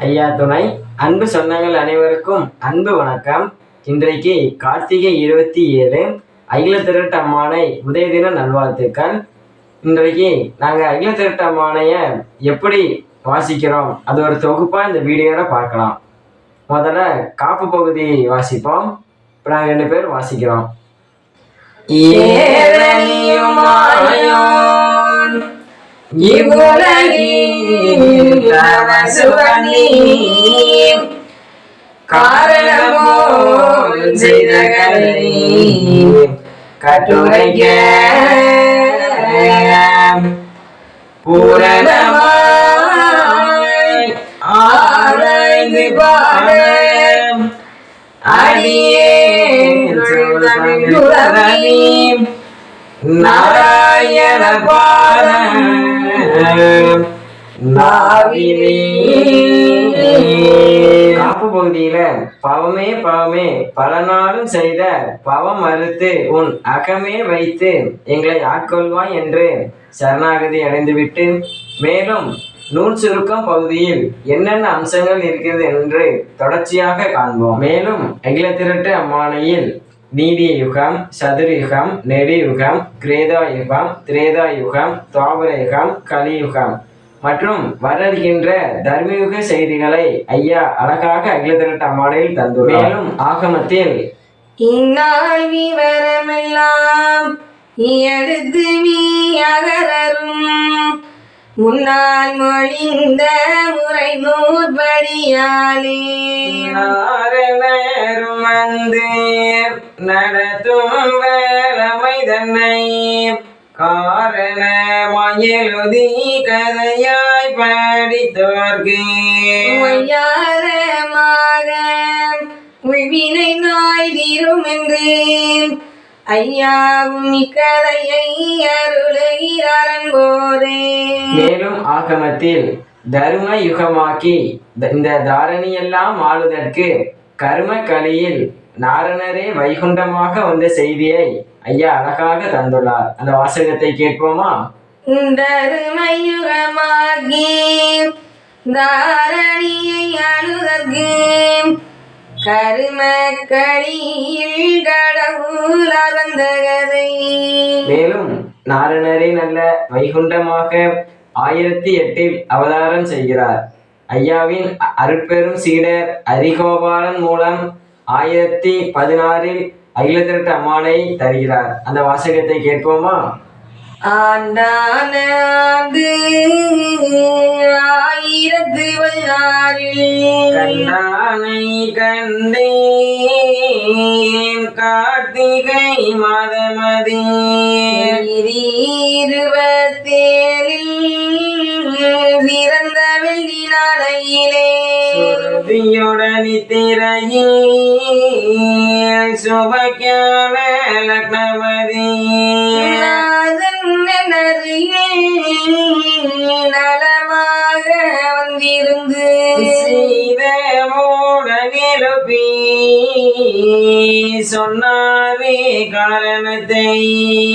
ஐயா துணை அன்பு சொந்தங்கள் அனைவருக்கும் அன்பு வணக்கம். இன்றைக்கு கார்த்திகை இருபத்தி ஏழு அகில திரட்டு அம்மானை உதய தின நல்வாழ்த்துக்கள். இன்றைக்கு நாங்கள் அகில திரட்டு அம்மானையை எப்படி வாசிக்கிறோம்? அது ஒரு தொகுப்பாக இந்த வீடியோவில் பார்க்கலாம். முதல்ல காப்பு பகுதி வாசிப்போம். இப்போ நாங்கள் ரெண்டு பேர் வாசிக்கிறோம். ஏறனியுமாயோன் இவ்வுலகில் கட்டுரைக்க பூரணமாய் ஆராய்ந்து பாட நாராயண பாரம் காப்பு பகுதியில பாவமே பாவமே பல நாளும் செய்த பாவம் மறுத்து உன் அகமே வைத்து எங்களை ஆட்கொள்வாய் என்று சரணாகதி அடைந்துவிட்டு மேலும் நூல் சுருக்கம் பகுதியில் என்னென்ன அம்சங்கள் இருக்கிறது என்று தொடர்ச்சியாக காண்போம். மேலும் அகில திரட்டு அம்மானையில் நீதி யுகம் சதுரயுகம் நெடியுகம் கிரேதா யுகம் திரேதா யுகம் துவாபர யுகம் கலியுகம். மற்றும் வரர்கின்ற தர்மயுக செய்திகளை ஐயா அழகாக அகில திரட்டு அம்மானையில் தந்துள்ளார். மேலும் ஆகமத்தில் இந்நாள் விவரமெல்லாம் எடுத்து நீ அகரரும். முன்னால் மொழிந்த முறை நூற்படியாலே வந்து நடத்தும் வேளமை தன்னை காரண மயலுதி கதையாய் படித்தோர்க்கு ஒய்யாரமாக உய்வினை நாய் தீரும் என்று. ஐயாவும் இக்கதையை அருளுகிறாரன் போதே. மேலும் ஆகமத்தில் தர்ம யுகமாக்கி இந்த தாரணியெல்லாம் ஆளுதற்கு கர்ம கலியில் நாரணரே வைகுண்டமாக வந்த செய்தியை ஐயா அழகாக தந்துள்ளார். அந்த வாசகத்தை கேட்போமா? தருமயுகமாகி தாரணியை அழுதற்கு கரும கடியில் கடவுள் அறந்த கதை. மேலும் நாரணரே நல்ல வைகுண்டமாக ஆயிரத்தி எட்டில் அவதாரம் செய்கிறார். ஐயாவின் அருட்பெரும் சீடர் அரிகோபாலன் மூலம் ஆயிரத்தி பதினாறில் அகில திரட்டு அம்மானை தருகிறார். அந்த வாசகத்தை கேட்போமா? ஆண்டான ஆண்டு ஆயிரத்து கண்ணானை கண்டேன் கார்த்திகை மாதமதி. இருபத்தேழில் சிறந்த சுருதியுடன் திரையில் சுபக்கியான லக்னமதி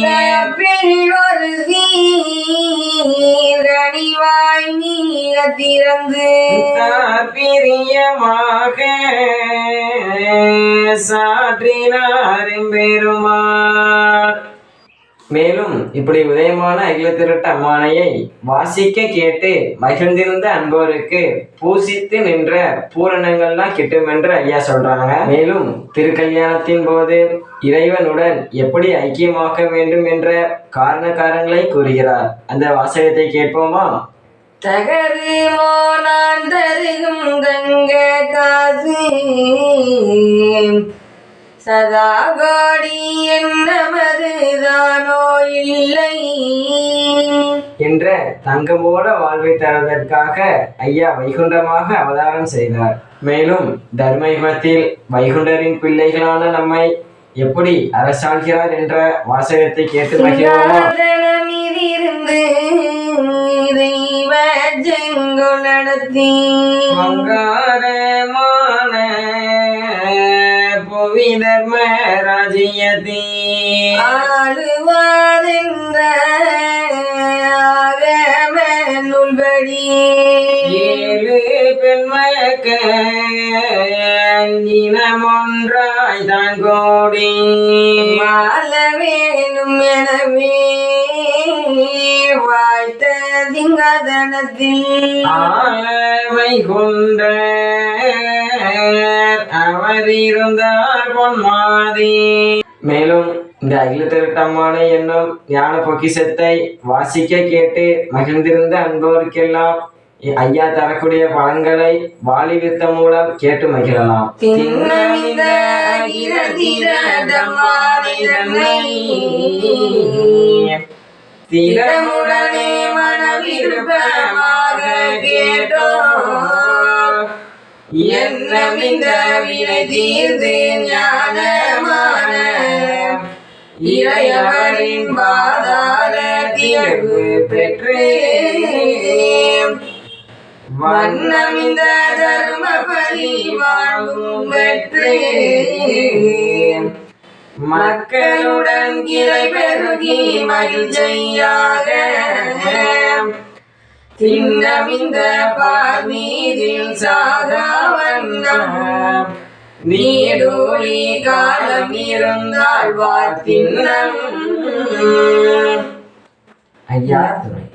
கப்பில் ஒரு சீரணிவாய் நீக திறந்து. பிரியமாக சாற்றினார் பெருமாள் மேலும் இப்படி உதயமான அகில திரட்டு அம்மானையை வாசிக்க கேட்டு மகிழ்ந்திருந்த அன்போருக்கு பூசித்து நின்ற பூரணங்கள்லாம் கிட்டும் என்று ஐயா சொல்றாங்க. மேலும் திருக்கல்யாணத்தின் போது இறைவனுடன் எப்படி ஐக்கியமாக்க வேண்டும் என்ற காரண காரணங்களை கூறுகிறார். அந்த வாசகத்தை கேட்போமா? தகரு நான் தருகும் தங்க காசி சதா கோடி என்னமது தானோ இல்லை. என்ற தங்கமோட வாழ்வை தருவதற்காக ஐயா வைகுண்டமாக அவதாரம் செய்தார். மேலும் தர்மயுகத்தில் வைகுண்டரின் பிள்ளைகளான நம்மை எப்படி அரசாள்கிறார் என்ற வாசகத்தை கேட்டு மகிழ்வோமா? நடத்தி. மங்காரமான புவி தர்ம ராஜ்யத்தே ஆளுவாதென்ற ஆகம நூல்படி ஏழு பெண் மக்க இனமொன்றாய் தான் கோடி. வாழ வேணும் எனவே வாய்த்த திங்கதனத்தில் ஆளவை கொண்ட அவர் பொன்மாதி. மேலும் இந்த அகில திருட்டமான என்னும் ஞான பொக்கிசத்தை வாசிக்க கேட்டு மகிழ்ந்திருந்த அன்போருக்கெல்லாம் ஐயா தரக்கூடிய பலன்களை வாலி வித்தம் மூலம் கேட்டு மகிழலாம். திறமுடனே மனவிருப்பமாக கேட்டோ என்னமிந்த வினை தீர்ந்து ஞானமான இறையவரின் பாதார தீர்வு பெற்றேன். வண்ணமிந்த தர்மபதி வாழும் பெற்றேன். மக்களுடன் கிளை பெருகி மகிழ்ச்சியாக திண்ணமிந்த பார்மீதில் சாகா நீடூழி காலம் இருந்தால் வார்த்தின்னம் ஐயா துணை